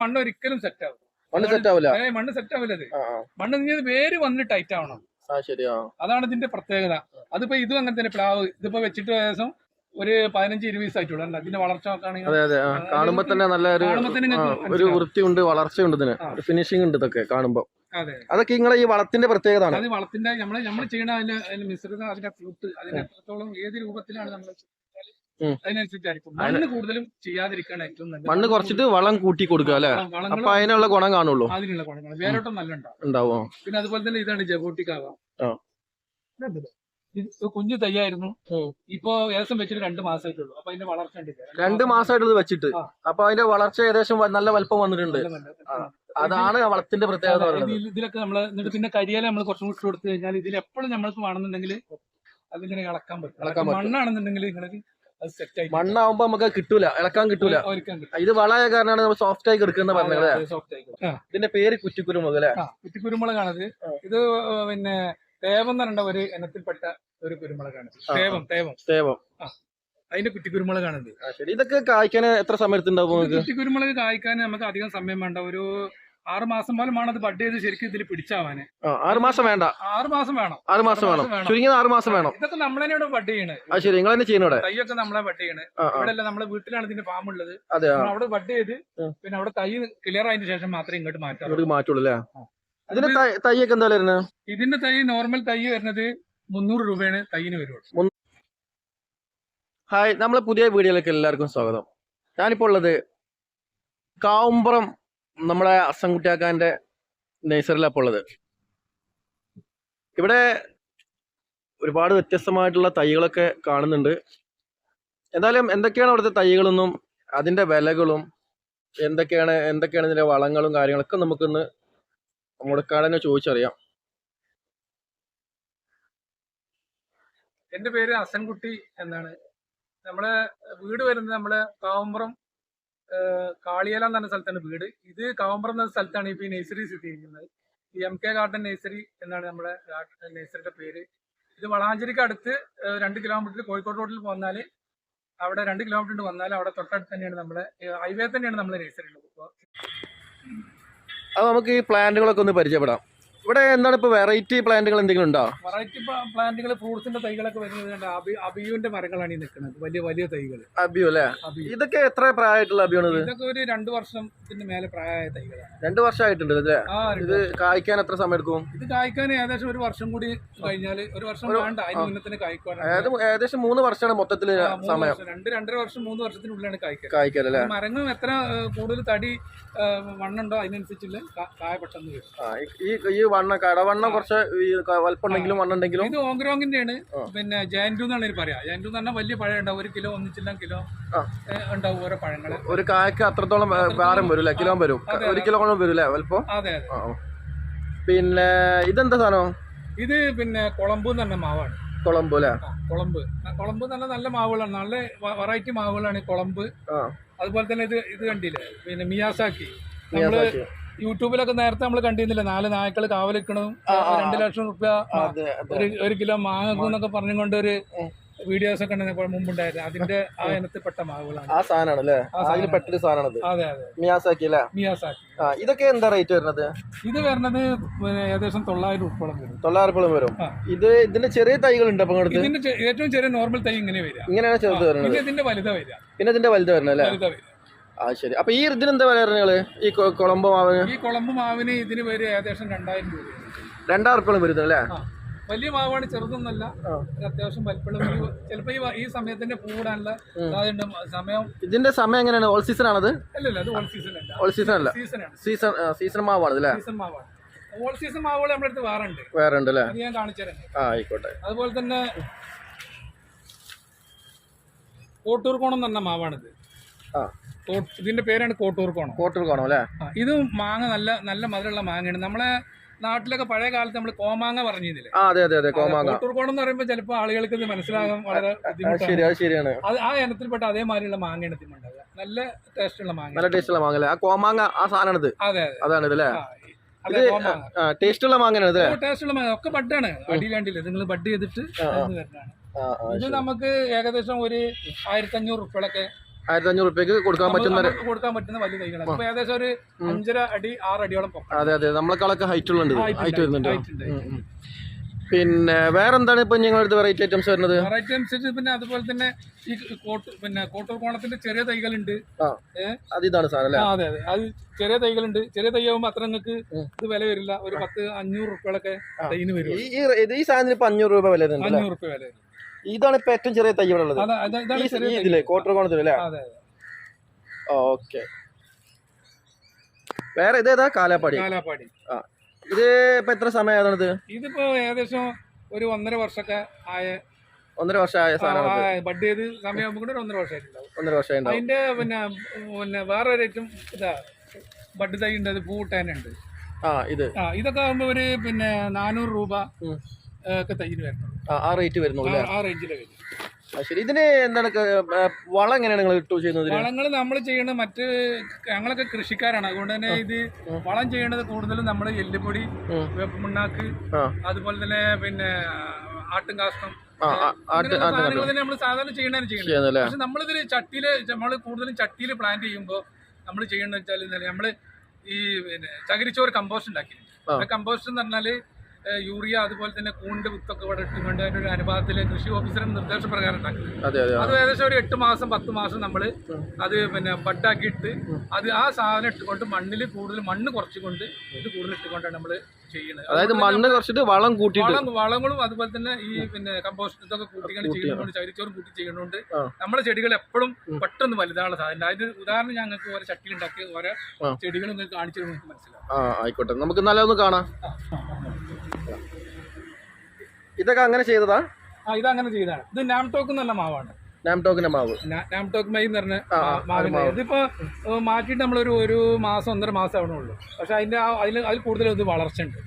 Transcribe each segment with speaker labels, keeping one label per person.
Speaker 1: മണ്ണ് ഒരിക്കലും സെറ്റ് ആവും
Speaker 2: മണ്ണ് സെറ്റ് ആവില്ല
Speaker 1: മണ്ണ് സെറ്റ് ആവില്ല. മണ്ണ് നീ വേര് വന്ന് ടൈറ്റ് ആവണം. അതാണ് ഇതിന്റെ പ്രത്യേകത. അതിപ്പോ ഇതും അങ്ങനെ തന്നെ പ്ലാവ്. ഇതിപ്പോ വെച്ചിട്ട് ഏകദേശം ഒരു പതിനഞ്ച് ഇരുപത് ദിവസമായിട്ടുള്ളൂ. അല്ല ഇതിന്റെ വളർച്ച നോക്കുകയാണെങ്കിൽ
Speaker 2: കാണുമ്പോ തന്നെ നല്ല ഒരു. വൃത്തിയുണ്ട് വളർച്ചയുണ്ട് ഇതിന്. ഫിനിഷിംഗ് ഉണ്ട് ഇതൊക്കെ കാണുമ്പോ.
Speaker 1: അതെ.
Speaker 2: അതൊക്കെ നിങ്ങളെ ഈ വളത്തിന്റെ പ്രത്യേകത
Speaker 1: അത് വളത്തിന്റെ നമ്മൾ നമ്മൾ ചെയ്യണ അതിന്റെ മിശ്രിതം അതിന്റെ ഫ്രൂട്ട് അതിന് എത്രത്തോളം ഏത് രൂപത്തിലാണ് നമ്മൾ. അതിനനുസരിച്ചായിരിക്കും. മണ്ണ് കൂടുതലും ചെയ്യാതിരിക്കാണ് ഏറ്റവും നല്ലത്.
Speaker 2: മണ്ണ് കുറച്ചിട്ട് വളം കൂട്ടി കൊടുക്കുക അല്ലെ? അപ്പൊ അതിനുള്ള ഗുണം കാണുള്ളൂ.
Speaker 1: അതിനുള്ള ഗുണങ്ങൾ വേരോട്ടം നല്ല ഉണ്ടാവും
Speaker 2: ഉണ്ടാവോ?
Speaker 1: പിന്നെ അതുപോലെ തന്നെ ഇതാണ് ജബോട്ടിക്കാവ. ഇത് കുഞ്ഞു തയ്യായിരുന്നു. ഇപ്പൊ ഏകദേശം വെച്ചിട്ട് രണ്ട് മാസമായിട്ടുള്ളൂ. അപ്പൊ അതിന്റെ വളർച്ച ഉണ്ടില്ല
Speaker 2: രണ്ട് മാസമായിട്ട് ഇത് വെച്ചിട്ട്. അപ്പൊ അതിന്റെ വളർച്ച ഏകദേശം നല്ല വലുപ്പം വന്നിട്ടുണ്ട്. അതാണ് വളത്തിന്റെ പ്രത്യേകത
Speaker 1: ഇതിലൊക്കെ നമ്മൾ എന്നിട്ട് പിന്നെ കരിയാല നമ്മൾ കുറച്ചും കൂടി കൊടുത്തു കഴിഞ്ഞാൽ ഇതിൽ എപ്പോഴും നമ്മൾക്ക് വേണമെന്നുണ്ടെങ്കിൽ അതിങ്ങനെ ഇളക്കാൻ പറ്റും. മണ്ണാണെന്നുണ്ടെങ്കിൽ നിങ്ങൾക്ക്
Speaker 2: മണ്ണാവുമ്പോ നമുക്ക് കിട്ടൂല ഇളക്കാൻ കിട്ടൂല. ഇത് വളയ കാരണമാണ് നമ്മൾ സോഫ്റ്റ് ആയി കിടക്കുന്ന പറഞ്ഞത്. ഇതിന്റെ പേര് കുറ്റിക്കുരുമുളക് അല്ലെ?
Speaker 1: കുറ്റിക്കുരുമുളകാണത്. ഇത് പിന്നെ തേവം എന്ന് പറഞ്ഞ ഒരു ഇനത്തിൽപ്പെട്ട ഒരു കുരുമുളകാണ്. തേവം തേവം.
Speaker 2: തേവം.
Speaker 1: അതിന്റെ കുറ്റിക്കുരുമുളകാണിത്.
Speaker 2: ആ ശരി. ഇതൊക്കെ കായ്ക്കാൻ എത്ര സമയത്തുണ്ടാവും
Speaker 1: ഇത് കുറ്റിക്കുരുമുളക് കായ്ക്കാൻ നമുക്ക് അധികം സമയം വേണ്ട. ഒരു ആറ് മാസം പോലും വേണം അത് ബഡ് ചെയ്ത് ശരിക്കും ഇതിൽ പിടിച്ചാവാന്.
Speaker 2: ആറുമാസം ആറ് മാസം വേണ്ട
Speaker 1: ആറ് മാസം വേണം.
Speaker 2: ആറ് മാസം വേണം. ചുരുങ്ങിയത് ആറ് മാസം വേണം
Speaker 1: ഇതൊക്കെ നമ്മൾ തന്നെയാണ് ബഡ്
Speaker 2: ചെയ്യണേ. ശരി. നിങ്ങൾ തന്നെ ഇവിടെ.
Speaker 1: തൈയൊക്കെ നമ്മളെ ബഡ്
Speaker 2: ചെയ്യണേ.
Speaker 1: ഇവിടെ അല്ല നമ്മളെ വീട്ടിലാണ് ഇതിന്റെ ഫാം ഉള്ളത്.
Speaker 2: അതെ
Speaker 1: അവിടെ ബഡ് ചെയ്ത് പിന്നെ അവിടെ തൈ ക്ലിയർ ആയതിനു ശേഷം മാത്രമേ ഇങ്ങോട്ട് മാറ്റാം
Speaker 2: മാറ്റുള്ളൂ അല്ലേ? ഇതിന്റെ തൈയൊക്കെ എന്താ വരുന്നത്?
Speaker 1: ഇതിന്റെ തൈ നോർമൽ തൈ വരുന്നത് മുന്നൂറ് രൂപയാണ് തൈന് വരുള്ളൂ.
Speaker 2: ഹായ് നമ്മളെ പുതിയ വീഡിയോയിലേക്ക് എല്ലാവർക്കും സ്വാഗതം. ഞാനിപ്പോൾ ഉള്ളത് കാവുമ്പുറം നമ്മളെ അസംകുട്ടിയാക്കാന്റെ നഴ്സറിയിലാണ് ഇപ്പോൾ ഉള്ളത്. ഇവിടെ ഒരുപാട് വ്യത്യസ്തമായിട്ടുള്ള തൈകളൊക്കെ കാണുന്നുണ്ട്. എന്തായാലും എന്തൊക്കെയാണ് അവിടുത്തെ തൈകളെന്നും അതിന്റെ വിലകളും എന്തൊക്കെയാണ് എന്തൊക്കെയാണ് ഇതിന്റെ വളങ്ങളും കാര്യങ്ങളൊക്കെ നമുക്കിന്ന് മുടക്കാടനെ ചോദിച്ചറിയാം.
Speaker 1: എന്റെ പേര് അസൻകുട്ടി എന്നാണ്. നമ്മളെ വീട് വരുന്നത് നമ്മളെ കാവമ്പുറം കാളിയല എന്ന് പറഞ്ഞ സ്ഥലത്താണ് വീട്. ഇത് കവമ്പറം എന്ന സ്ഥലത്താണ് ഇപ്പൊ ഈ നഴ്സറി സ്ഥിതി ചെയ്യുന്നത് ഈ എം കെ ഗാർഡൻ നഴ്സറി എന്നാണ് നമ്മുടെ നഴ്സറിയുടെ പേര്. ഇത് വളാഞ്ചേരിക്ക് അടുത്ത് രണ്ട് കിലോമീറ്റർ കോഴിക്കോട് റോഡിൽ വന്നാൽ അവിടെ രണ്ട് കിലോമീറ്റർ വന്നാൽ അവിടെ തൊട്ടടുത്ത് തന്നെയാണ് നമ്മുടെ ഹൈവേ തന്നെയാണ് നമ്മുടെ നഴ്സറി ഉള്ളത്. ഇപ്പോൾ
Speaker 2: അത് നമുക്ക് ഈ പ്ലാന്റുകളൊക്കെ ഒന്ന് പരിചയപ്പെടാം. ഇവിടെ എന്താണ് ഇപ്പൊ വെറൈറ്റി പ്ലാന്റുകൾ എന്തെങ്കിലും ഉണ്ടോ?
Speaker 1: വെറൈറ്റി പ്ലാന്റുകൾ ഫ്രൂട്ട്സിന്റെ തൈകളൊക്കെ വരുന്നത് അബിയുന്റെ അബിയുവിന്റെ മരങ്ങളാണ് ഈ നിൽക്കുന്നത് വലിയ വലിയ തൈകൾ
Speaker 2: അബിയു അല്ലേ? ഇതൊക്കെ എത്ര പ്രായമായിട്ടുള്ള അബിയാണ്
Speaker 1: ഇതൊക്കെ ഒരു രണ്ടു വർഷത്തിന് മേലെ പ്രായമായ തൈകളാണ്.
Speaker 2: രണ്ടു വർഷമായിട്ടുണ്ട് അല്ലേ? ഇത് കായ്ക്കാൻ എത്ര സമയം എടുക്കും?
Speaker 1: ഇത് കായ്ക്കാൻ ഏകദേശം ഒരു വർഷം കൂടി കഴിഞ്ഞാൽ ഒരു വർഷം വേണ്ട. അതിന് മുന്നത്തിന് കായ്ക്കാൻ
Speaker 2: ഏകദേശം മൂന്ന് വർഷമാണ്
Speaker 1: മൊത്തത്തിൽ
Speaker 2: സമയം.
Speaker 1: രണ്ട് രണ്ടര വർഷം മൂന്ന് വർഷത്തിനുള്ളിലാണ് കായ്ക്കുക
Speaker 2: കായ്ക്കാൻ അല്ലേ?
Speaker 1: മരങ്ങൾ എത്ര കൂടുതൽ തടി മണ്ണുണ്ടോ അതിനനുസരിച്ചുള്ള കായ പെട്ടെന്ന് വരും.
Speaker 2: ഈ വണ്ണ കടവണ്ണം കുറച്ച് വലപ്പുണ്ടെങ്കിലും വണ്ണുണ്ടെങ്കിലും
Speaker 1: ഇത് ഓങ്ക്രോങ്ങിന്റെയാണ്.
Speaker 2: ആണ്
Speaker 1: പിന്നെ ജയന്റു എന്നാണ് പറയാ. ജയന്റു എന്ന് പറഞ്ഞാൽ വലിയ പഴം ഉണ്ടാവും. ഒരു കിലോ ഒന്നിച്ചില്ല കിലോ. ഉണ്ടാവും ഓരോ പഴങ്ങൾ.
Speaker 2: ഒരു കായ്ക്ക് അത്രത്തോളം വേറും ഭാരം വരും കിലോ വരും. ഒരു കിലോ കൊണ്ട് വരും അല്ലേ വലിപ്പം?
Speaker 1: അതെ.
Speaker 2: പിന്നെ ഇതെന്താ സാധനം?
Speaker 1: ഇത് പിന്നെ കുളമ്പ് എന്ന് പറഞ്ഞ മാവാണ്.
Speaker 2: കുളമ്പ് അല്ലേ?
Speaker 1: കുളമ്പ്. കുളമ്പ് നല്ല നല്ല മാവുകളാണ്. നല്ല വെറൈറ്റി മാവുകളാണ് ഈ കുളമ്പ്. അതുപോലെ തന്നെ ഇത് ഇത് കണ്ടില്ലേ? പിന്നെ മിയാസാക്കി. നമ്മൾ
Speaker 2: മിയാസാക്കി.
Speaker 1: യൂട്യൂബിലൊക്കെ നേരത്തെ നമ്മൾ കണ്ടിരുന്നില്ല? നാല് നായ്ക്കൾ കാവലിക്കണതും
Speaker 2: ആ,
Speaker 1: രണ്ട് ലക്ഷം റുപ്യ ഒരു കിലോ മാങ്ങക്കും എന്നൊക്കെ പറഞ്ഞുകൊണ്ട് ഒരു വീഡിയോസ് ഒക്കെ മുമ്പുണ്ടായിരുന്നു. അതിന്റെ ആ ഇനത്തിൽപ്പെട്ട മാവുകളാണ്.
Speaker 2: ആ സാധനമാണ് അല്ലേ അതിൽ. പെട്ടൊരു
Speaker 1: അതെ അതെ
Speaker 2: മിയാസാക്കി അല്ലേ?
Speaker 1: മിയാസാക്കി.
Speaker 2: ഇതൊക്കെ എന്താ റേറ്റ് വരുന്നത്?
Speaker 1: ഇത് വരുന്നത് ഏകദേശം തൊള്ളായിരം ഉൾപ്പെളം വരും.
Speaker 2: തൊള്ളായിരപ്പോളം വരും. ഇത് ഇതിന്റെ ചെറിയ തൈകൾ ഉണ്ട് അപ്പൊ
Speaker 1: ഇതിന്റെ ഏറ്റവും ചെറിയ നോർമൽ തൈ ഇങ്ങനെ വരിക.
Speaker 2: ഇങ്ങനെയാണ് ചെറുത് വരുന്നത്.
Speaker 1: പിന്നെ ഇതിന്റെ വലുത വരിക.
Speaker 2: പിന്നെ ഇതിന്റെ വലുത് വരുന്നത് അല്ലേ?
Speaker 1: വലുത വരിക.
Speaker 2: ആ ശരി. അപ്പൊ ഈ ഇതിന് എന്താ വില ഈ കുളമ്പ് മാവിന്?
Speaker 1: ഈ കുളമ്പ് മാവിന് ഇതിന് പേര് ഏകദേശം രണ്ടായിരം രൂപ.
Speaker 2: രണ്ടായിരം റുപ്യോളം വരുന്നത് അല്ലേ?
Speaker 1: വലിയ മാവാണ് ചെറുതൊന്നല്ല. അത്യാവശ്യം വലിപ്പമുള്ള ഒരു ചിലപ്പോ ഈ ഈ സമയത്തിന്റെ പൂടാനുള്ള സമയം
Speaker 2: ഇതിന്റെ സമയം എങ്ങനെയാണ്? ഓൾ സീസൺ ആണത്?
Speaker 1: അല്ലല്ല അത് ഓൾ സീസൺ അല്ല.
Speaker 2: ഓൾ സീസൺ അല്ല. സീസൺ സീസൺ മാവാണ് അല്ലേ?
Speaker 1: സീസൺ മാവാണ്. ഓൾ സീസൺ മാവുകൾ നമ്മുടെ അടുത്ത് വേറെ ഉണ്ട്.
Speaker 2: വേറെ ഉണ്ട് അല്ലേ?
Speaker 1: ഞാൻ കാണിച്ചു തരാം.
Speaker 2: ആ ആയിക്കോട്ടെ.
Speaker 1: അതുപോലെ തന്നെ കോട്ടൂർ കോണം എന്ന് പറഞ്ഞ മാവാണിത്.
Speaker 2: ആ.
Speaker 1: ഇതിന്റെ പേരാണ് കോട്ടൂർ കോണം.
Speaker 2: കോട്ടൂർ കോണം അല്ലേ?
Speaker 1: ഇത് മാങ്ങ നല്ല നല്ല മധുരമുള്ള മാങ്ങയാണ്. നമ്മളെ നാട്ടിലൊക്കെ പഴയ കാലത്ത് നമ്മൾ കോമാങ്ങ പറഞ്ഞിരുന്നില്ലേ?
Speaker 2: ആ അതെ അതെ അതെ കോമാങ്ങ.
Speaker 1: കോട്ടൂർ കോണം എന്ന് പറയുമ്പോൾ ചിലപ്പോൾ ആളുകൾക്ക് ഇത് മനസ്സിലാകാൻ വളരെ
Speaker 2: ആ,
Speaker 1: ബുദ്ധിമുട്ടാണ്.
Speaker 2: അത് ശരിയാണ്.
Speaker 1: അത് ആ ഇനത്തിൽപ്പെട്ട അതേമാതിരിയുള്ള മാങ്ങ ഇനത്തിലുണ്ടാവുക നല്ല ടേസ്റ്റുള്ള മാങ്ങ
Speaker 2: നല്ല ടേസ്റ്റുള്ള മാങ്ങ അല്ലേ? ആ കോമാങ്ങ ആ സാധനമാണിത്.
Speaker 1: അതെ അതെ.
Speaker 2: അതാണ് ഇതല്ലേ ഇത് ടേസ്റ്റുള്ള മാങ്ങ
Speaker 1: ടേസ്റ്റുള്ള മാങ്ങ. ഒക്കെ ബഡാണ്. അടിയിലാണ്ടില്ല. നിങ്ങൾ ബഡ് ചെയ്തിട്ട് ഇത് നമുക്ക് ഏകദേശം ഒരു ആയിരത്തി അഞ്ഞൂറ് റുപ്യകളൊക്കെ
Speaker 2: ആയിരത്തി അഞ്ഞൂറ് റുപ്യക്ക് കൊടുക്കാൻ പറ്റുന്ന
Speaker 1: കൊടുക്കാൻ പറ്റുന്ന വലിയ തൈകളാണ് ഇപ്പൊ ഏകദേശം ഒരു അഞ്ചര അടി ആറ് അടിയോളം
Speaker 2: അതെ അതെ നമ്മളെക്കാളൊക്കെ ഹൈറ്റ് ഉള്ളുണ്ട് ഹൈറ്റ് വരുന്നുണ്ട്. പിന്നെ. പിന്നെ വേറെന്താണ് ഇപ്പൊ ഞങ്ങളുടെ വെറൈറ്റി ഐറ്റംസ് വരുന്നത്?
Speaker 1: വെറൈറ്റി ഐറ്റംസ് പിന്നെ അതുപോലെ തന്നെ ഈ കോട്ട് പിന്നെ കോട്ടൂർ കോണത്തിന്റെ ചെറിയ തൈകളുണ്ട്.
Speaker 2: അത് ഇതാണ് സാധനം അല്ലേ?
Speaker 1: അതെ അതെ. അത് ചെറിയ തൈകളുണ്ട്. ചെറിയ തൈ ആകുമ്പോൾ അത്ര നിങ്ങൾക്ക് ഇത് വില വരില്ല. ഒരു പത്ത് അഞ്ഞൂറ് റുപ്യകളൊക്കെ തൈന് വരും
Speaker 2: ഈ സാധനം ഇപ്പൊ അഞ്ഞൂറ് രൂപ വില?
Speaker 1: അഞ്ഞൂറ് റുപ്യ വില വരും
Speaker 2: ഇതാണ് ഇപ്പൊ ഏറ്റവും ചെറിയ തൈ ഇവിടെ ഉള്ളത്. ഇതിൽ കോട്ടർ കോണത്തിൽ അല്ലേ? ഓക്കെ. വേറെ ഇതേതാ കാലാപ്പാടി.
Speaker 1: കാലാപ്പാടി.
Speaker 2: ആ ഇത് ഇപ്പൊ എത്ര സമയം ഇത്?
Speaker 1: ഇതിപ്പോ ഏകദേശം ഒരു ഒന്നര വർഷമൊക്കെ ആയ
Speaker 2: ഒന്നര വർഷമായ സാധനമാണ്
Speaker 1: ബഡ് ചെയ്ത് സമയം കൂടെ ഒന്നര വർഷമായിട്ടുണ്ടാവും.
Speaker 2: ഒന്നര വർഷമായി ഉണ്ടാവും
Speaker 1: അതിന്റെ പിന്നെ പിന്നെ വേറെ ഒരു ഐറ്റം ഇതാ ബഡ് തൈ ഉണ്ട് അത് പൂട്ടാനുണ്ട്.
Speaker 2: ആ ഇത്.
Speaker 1: ആ ഇതൊക്കെ ആകുമ്പോൾ ഒരു പിന്നെ നാനൂറ് രൂപ ഒക്കെ തൈന്
Speaker 2: ആ റേറ്റ് വരുന്നുള്ളൂ
Speaker 1: ആ റേഞ്ചിലെ വരും.
Speaker 2: ശരി. ഇതിന് എന്താണ് ക- വളം എങ്ങനെയാണ് നിങ്ങൾ ഇട്ടു ചെയ്യുന്നത്?
Speaker 1: വളങ്ങൾ നമ്മൾ ചെയ്യണ മറ്റ് ഞങ്ങളൊക്കെ കൃഷിക്കാരാണ്. അതുകൊണ്ട് തന്നെ ഇത് വളം ചെയ്യേണ്ടത് കൂടുതലും നമ്മൾ എല്ലുപൊടി
Speaker 2: ആ.
Speaker 1: അതുപോലെ തന്നെ പിന്നെ ആട്ടും കാഷ്ടം
Speaker 2: ആ ആ, ആട്ട്
Speaker 1: ഇങ്ങനെയുള്ള
Speaker 2: ആട്ട്
Speaker 1: സാധനങ്ങൾ തന്നെ നമ്മൾ സാധാരണ ചെയ്യണതാണ് ചെയ്യുന്നത്. പക്ഷെ നമ്മളിതിൽ ചട്ടിയിൽ നമ്മൾ കൂടുതലും ചട്ടിയിൽ പ്ലാന്റ് ചെയ്യുമ്പോൾ നമ്മൾ ചെയ്യണമെന്ന് വെച്ചാൽ നമ്മൾ ഈ പിന്നെ ചകിരിച്ചോറ് കമ്പോസ്റ്റ്.
Speaker 2: ആ.
Speaker 1: കമ്പോസ്റ്റ് എന്ന് പറഞ്ഞാൽ യൂറിയ അതുപോലെ തന്നെ കൂണ്ട് വിത്തൊക്കെ ഇവിടെ ഇട്ടുകൊണ്ട് അതിന്റെ ഒരു അനുപാതത്തിൽ കൃഷി ഓഫീസറിന് നിർദ്ദേശപ്രകാരം ഉണ്ടാക്കുന്നത്
Speaker 2: അതെ
Speaker 1: ഏകദേശം ഒരു എട്ട് മാസം പത്ത് മാസം നമ്മൾ അത് പിന്നെ ബഡാക്കിയിട്ട് അത് ആ സാധനം ഇട്ടുകൊണ്ട് മണ്ണിൽ കൂടുതൽ മണ്ണ് കുറച്ചുകൊണ്ട് ഇത് കൂടുതൽ ഇട്ടുകൊണ്ടാണ് നമ്മൾ ചെയ്യുന്നത്.
Speaker 2: അതായത് മണ്ണ് കുറച്ചിട്ട് വളം
Speaker 1: വളം വളങ്ങളും അതുപോലെ തന്നെ ഈ പിന്നെ കമ്പോസ്റ്റ് ഇതൊക്കെ കൂട്ടിയാണ് ചെയ്യുന്നുണ്ട് ചകിരിച്ചോറും കൂട്ടി
Speaker 2: ചെയ്യുന്നുണ്ട്.
Speaker 1: നമ്മുടെ ചെടികൾ എപ്പോഴും പെട്ടെന്ന് വലുതാനുള്ള സാധനം അതിന്റെ ഉദാഹരണം ഞങ്ങൾക്ക് ഓരോ ചട്ടിയിൽ ഉണ്ടാക്കി ഓരോ
Speaker 2: ചെടികളും
Speaker 1: ചെടികൾ നിങ്ങൾക്ക് കാണിച്ചു നിങ്ങൾക്ക് മനസ്സിലാവും.
Speaker 2: ആ ആയിക്കോട്ടെ. നമുക്ക് നല്ലതൊന്ന് ഒന്ന് കാണാം. ഇതൊക്കെ അങ്ങനെ ചെയ്തതാ?
Speaker 1: ആ ഇത് അങ്ങനെ ചെയ്തതാണ് ഇത് നാംടോക്ക് എന്നുള്ള മാവാണ്
Speaker 2: നാംടോക്കിന്റെ മാവ്.
Speaker 1: നാംടോക്ക് മൈ എന്ന് പറഞ്ഞ മാവിന്റെ ഇതിപ്പോ മാറ്റിട്ട് മാറ്റിയിട്ട് നമ്മളൊരു ഒരു മാസം ഒന്നര മാസം ആവണുള്ളൂ പക്ഷെ അതിന്റെ അതിൽ അതിൽ കൂടുതൽ ഇത് വളർച്ചയുണ്ട്.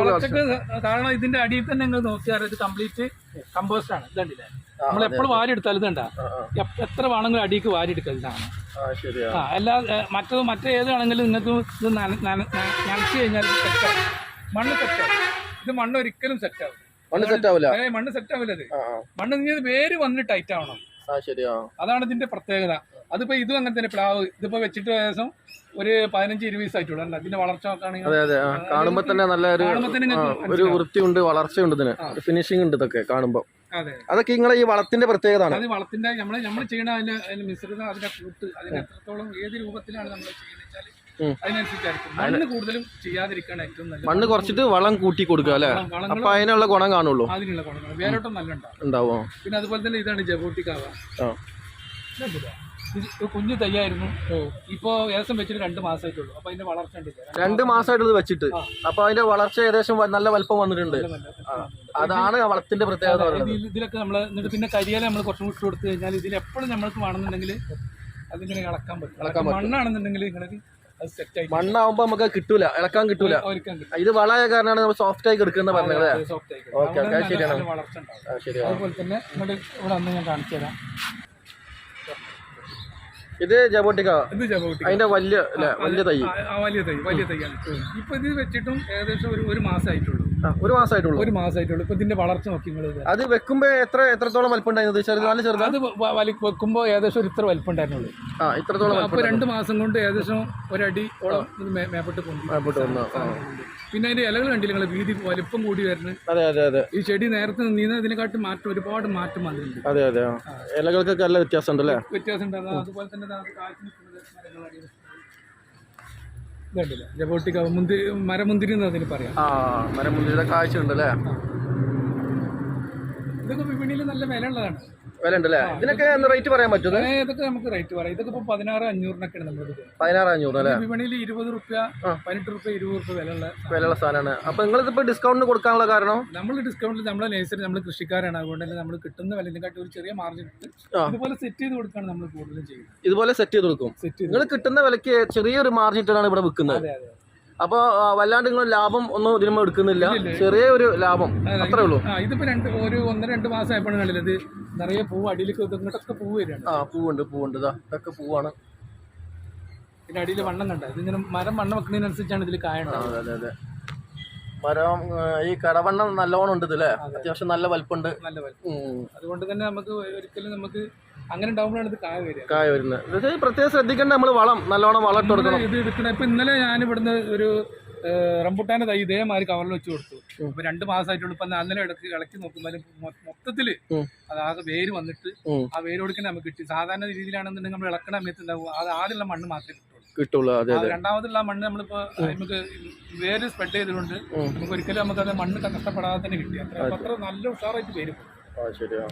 Speaker 1: വളർച്ചക്ക് കാരണം ഇതിന്റെ അടിയിൽ തന്നെ നിങ്ങൾ നോക്കിയാൽ ഇത് കംപ്ലീറ്റ് കമ്പോസ്റ്റ് ആണ്. ഇതണ്ടില്ലേ നമ്മൾ എപ്പോഴും വാരി എടുത്താൽ ഇതണ്ടാ. എത്ര വേണമെങ്കിലും അടിക്ക് വാരി എടുക്കുന്നതാണ്
Speaker 2: ആ
Speaker 1: എല്ലാ മറ്റത് മറ്റേത് ആണെങ്കിലും നിങ്ങൾക്ക് ഇത് നനച്ചു നന- നന- നനച്ച് കഴിഞ്ഞാൽ സെറ്റാവും മണ്ണ് സെറ്റാവും ഇത് മണ്ണ് ഒരിക്കലും സെറ്റാവും
Speaker 2: മണ്ണ് സെറ്റ് ആവില്ല
Speaker 1: ഏ മണ്ണ്
Speaker 2: സെറ്റ് ആവില്ല.
Speaker 1: മണ്ണ് നീ വേര് വന്ന് ടൈറ്റ് ആവണം.
Speaker 2: ആ ശരിയാ
Speaker 1: അതാണ് ഇതിന്റെ പ്രത്യേകത. അതിപ്പോ ഇതും അങ്ങനെ തന്നെ പ്ലാവ് ഇതിപ്പോ വെച്ചിട്ട് ഏകദേശം ഒരു പതിനഞ്ച് ഇരുപത് ദിവസമായിട്ടുള്ളൂ അല്ല ഇതിന്റെ വളർച്ച
Speaker 2: അതെ അതെ കാണുമ്പോ തന്നെ നല്ല ഒരു വൃത്തിയുണ്ട് വളർച്ചയുണ്ട് ഇതിന്. ഫിനിഷിംഗ് ഉണ്ട് ഇതൊക്കെ കാണുമ്പോ.
Speaker 1: അതെ.
Speaker 2: അതൊക്കെ നിങ്ങളെ ഈ വളത്തിന്റെ
Speaker 1: പ്രത്യേകത വളത്തിന്റെ നമ്മൾ നമ്മൾ ചെയ്യണ അതിന്റെ മിശ്രിതം അതിന്റെ കൂട്ട് അതിന് എത്രത്തോളം ഏത് രൂപത്തിലാണ് നമ്മൾ ചെയ്യുന്നത്. അതിനനുസരിച്ചായിരിക്കും. മണ്ണ് കൂടുതലും ചെയ്യാതിരിക്കാണ് ഏറ്റവും നല്ലത്.
Speaker 2: മണ്ണ് കുറച്ചിട്ട് വളം കൂട്ടി കൊടുക്കുക അല്ലേ? അപ്പൊ അതിനുള്ള ഗുണം കാണുള്ളൂ.
Speaker 1: അതിനുള്ള ഗുണങ്ങൾ വേരോട്ടം നല്ല ഉണ്ടാവും?
Speaker 2: ഉണ്ടാവോ
Speaker 1: പിന്നെ അതുപോലെ തന്നെ ഇതാണ് ജബോട്ടിക്കാവ. കുഞ്ഞു തയ്യായിരുന്നു ഇപ്പോ ഏകദേശം വെച്ചിട്ട് രണ്ട് മാസമായിട്ടുള്ളൂ അപ്പൊ അതിന്റെ വളർച്ച ഉണ്ടില്ല
Speaker 2: രണ്ട് മാസമായിട്ടുള്ളത് വെച്ചിട്ട്. അപ്പൊ അതിന്റെ വളർച്ച ഏകദേശം നല്ല വലുപ്പം വന്നിട്ടുണ്ട്. അതാണ് വളത്തിന്റെ പ്രത്യേകത
Speaker 1: ഇതിലൊക്കെ നമ്മൾ എന്നിട്ട് പിന്നെ കരിയാല നമ്മൾ കുറച്ചും കൂടി കൊടുത്തു കഴിഞ്ഞാൽ ഇതിൽ എപ്പോഴും നമ്മൾക്ക് വേണമെന്നുണ്ടെങ്കിൽ അതിങ്ങനെ ഇളക്കാൻ പറ്റും. മണ്ണാണെന്നുണ്ടെങ്കിൽ നിങ്ങൾക്ക്
Speaker 2: മണ്ണാവുമ്പോ നമുക്ക് കിട്ടൂല ഇളക്കാൻ കിട്ടൂല. ഇത് വളമായ കാരണമാണ് നമ്മൾ സോഫ്റ്റ് ആയി കിടക്കുന്ന പറഞ്ഞത്. ഓക്കെ ഓക്കെ ശരിയാണ്.
Speaker 1: നല്ല വളർച്ച ഉണ്ടാവും.
Speaker 2: ആ, ശരിയാ
Speaker 1: അതുപോലെ തന്നെ ഇങ്ങോട്ട് ഇവിടെ അന്ന് ഞാൻ കാണിച്ചു തരാം.
Speaker 2: ഇത് ജബോട്ടിക്ക? അതിന്റെ വലിയ അല്ലെ വലിയ തൈ.
Speaker 1: വലിയ തൈ വലിയ തൈയാണ് ഇപ്പൊ ഇത് വെച്ചിട്ടും ഏകദേശം ഒരു ഒരു മാസമായിട്ടുള്ളൂ.
Speaker 2: ഒരു മാസമായിട്ടുള്ളൂ.
Speaker 1: ഒരു മാസമായിട്ടുള്ളൂ. ഇപ്പൊ ഇതിന്റെ വളർച്ച നോക്കി നിങ്ങൾ
Speaker 2: അത് വെക്കുമ്പോ എത്ര എത്രത്തോളം വലിപ്പം ഉണ്ടായിരുന്നത് ചെറുത് നല്ല ചെറുതാ?
Speaker 1: അത് വലി വെക്കുമ്പോ ഏകദേശം ഒരു ഇത്ര വലിപ്പം ഉണ്ടായിരുന്നുള്ളൂ
Speaker 2: ആ ഇത്രത്തോളം
Speaker 1: അപ്പൊ രണ്ടു മാസം കൊണ്ട് ഏകദേശം ഒരടി ഓളം ഇത് മേ- മേപ്പെട്ട്
Speaker 2: മേപ്പോട്ട് വന്നു.
Speaker 1: പിന്നെ അതിന്റെ ഇലകൾ കണ്ടില്ല നിങ്ങളെ? വീതി വലിപ്പം കൂടി വരുന്നത്
Speaker 2: അതെ അതെ അതെ.
Speaker 1: ഈ ചെടി നേരത്തെ നിന്നതിനെ ഇതിനെക്കാട്ടും മാറ്റം ഒരുപാട് മാറ്റം വന്നിട്ടുണ്ട്.
Speaker 2: അതെ അതെ. ഇലകൾക്കൊക്കെ നല്ല വ്യത്യാസം ഉണ്ടല്ലേ
Speaker 1: വ്യത്യാസം ഉണ്ടാകും അതുപോലെ തന്നെ അത് കായ്ച്ചു നിൽക്കുന്നത് മരങ്ങളാണ് ഇത്. ഇതുണ്ടല്ലോ? ജബോട്ടിക്ക മുന്തിരി മരമുന്തിരി എന്ന് അതിന് പറയാം.
Speaker 2: ആ മരം മുന്തിരിയുടെ കാഴ്ച ഉണ്ട് അല്ലേ
Speaker 1: ഇതൊക്കെ വിപണിയിൽ നല്ല വില ഉള്ളതാണ്
Speaker 2: വില ഇതിനൊക്കെ റേറ്റ് പറയാൻ പറ്റുമോ
Speaker 1: ഇതൊക്കെ നമുക്ക് റേറ്റ് പറയാം. ഇതൊക്കെ ഇപ്പൊ പതിനാറ് അഞ്ഞൂറിനൊക്കെയാണ് നമ്മൾ
Speaker 2: പതിനാറ് അഞ്ഞൂറ് അല്ലേ?
Speaker 1: വിപണിയിൽ ഇരുപത് റുപ്യ. പതിനെട്ട് റുപ്യ ഇരുപത് റുപ്യ വിലയുള്ള
Speaker 2: വിലയുള്ള സാധനമാണ്. അപ്പൊ നിങ്ങളിതിപ്പോ ഡിസ്കൗണ്ട് കൊടുക്കാനുള്ള കാരണം?
Speaker 1: നമ്മൾ ഡിസ്കൗണ്ടിൽ നമ്മളെ നേഴ്സറി നമ്മൾ കൃഷിക്കാരാണ്. അതുകൊണ്ട് തന്നെ നമ്മൾ കിട്ടുന്ന വിലനെക്കാട്ടി ഒരു ചെറിയ മാർജിൻ ഇട്ട് ഇതുപോലെ സെറ്റ് ചെയ്ത് കൊടുക്കാണ് നമ്മൾ കൂടുതലും ചെയ്യുന്നത്.
Speaker 2: ഇതുപോലെ സെറ്റ് ചെയ്ത് കൊടുക്കും. നിങ്ങൾ കിട്ടുന്ന വിലക്ക് ചെറിയൊരു മാർജിൻ ഇട്ടാണ് ഇവിടെ വിൽക്കുന്നത്. അപ്പൊ വല്ലാണ്ട് നിങ്ങൾ ലാഭം ഒന്നും ഇതിനുമ്പോ എടുക്കുന്നില്ല. ചെറിയ ഒരു ലാഭം.
Speaker 1: അതെ,
Speaker 2: അത്രേ ഉള്ളൂ.
Speaker 1: ഇതിപ്പോ രണ്ട് ഒരു ഒന്നര രണ്ട് മാസം ആയപ്പോഴും കണ്ടില്ല? ഇത് നിറയെ പൂവ് അടിയിലേക്ക് ഇങ്ങോട്ടൊക്കെ പൂവ് വരികയാണ്.
Speaker 2: ആ പൂവുണ്ട് പൂവുണ്ട്. ഇതാ ഇതൊക്കെ പൂവാണ്.
Speaker 1: പിന്നെ അടിയിൽ വണ്ണം കണ്ട? ഇതിങ്ങനെ മരം വണ്ണം വെക്കുന്നതിനനുസരിച്ചാണ് ഇതിൽ കായ
Speaker 2: ആ,
Speaker 1: ഉണ്ടാവുക
Speaker 2: അതെ അതെ അതെ. മരം ഈ കടവണ്ണം നല്ലോണം ഉണ്ട് ഇതില്ലേ അത്യാവശ്യം നല്ല വലുപ്പുണ്ട്.
Speaker 1: നല്ല വലുപ്പം. അതുകൊണ്ട് തന്നെ നമുക്ക് ഒരിക്കലും നമുക്ക് അങ്ങനെ ഉണ്ടാകുമ്പോഴാണ് ഇത് കായ വരിക.
Speaker 2: കായ വരുന്നത്. പ്രത്യേകം ശ്രദ്ധിക്കേണ്ട നമ്മൾ വളം നല്ലോണം വളം ഇട്ട് കൊടുക്കണം.
Speaker 1: ഇത് എടുക്കണം ഇപ്പൊ ഇന്നലെ ഞാൻ ഇവിടുന്ന് ഒരു റംബുട്ടാന്റെ തൈ ഇതേമാതിരി കവറിൽ വെച്ച് കൊടുത്തു. അപ്പൊ രണ്ടു മാസമായിട്ടുള്ളൂ ഇപ്പൊ അന്നലെ ഇടയ്ക്ക് ഇളക്കി നോക്കുമ്പോൾ
Speaker 2: മൊത്തത്തിൽ.
Speaker 1: അതാകെ വേര് വന്നിട്ട് ആ വേര് കൊടുക്കുന്ന നമുക്ക് കിട്ടി. സാധാരണ രീതിയിലാണെന്നുണ്ടെങ്കിൽ നമ്മൾ ഇളക്കണ സമയത്ത് ഉണ്ടാവും അത് ആദ്യമുള്ള മണ്ണ് മാത്രമേ കിട്ടുള്ളൂ. രണ്ടാമതുള്ള മണ്ണ് നമ്മളിപ്പോ നമുക്ക് വേര് സ്പ്രെഡ്
Speaker 2: ചെയ്തിട്ടുണ്ട്.
Speaker 1: നമുക്ക് ഒരിക്കലും നമുക്ക് അത് മണ്ണ് കഷ്ടപ്പെടാതെ തന്നെ കിട്ടി. അത്ര നല്ല ഉഷാറായിട്ട് വരും
Speaker 2: ആ ശരിയാ.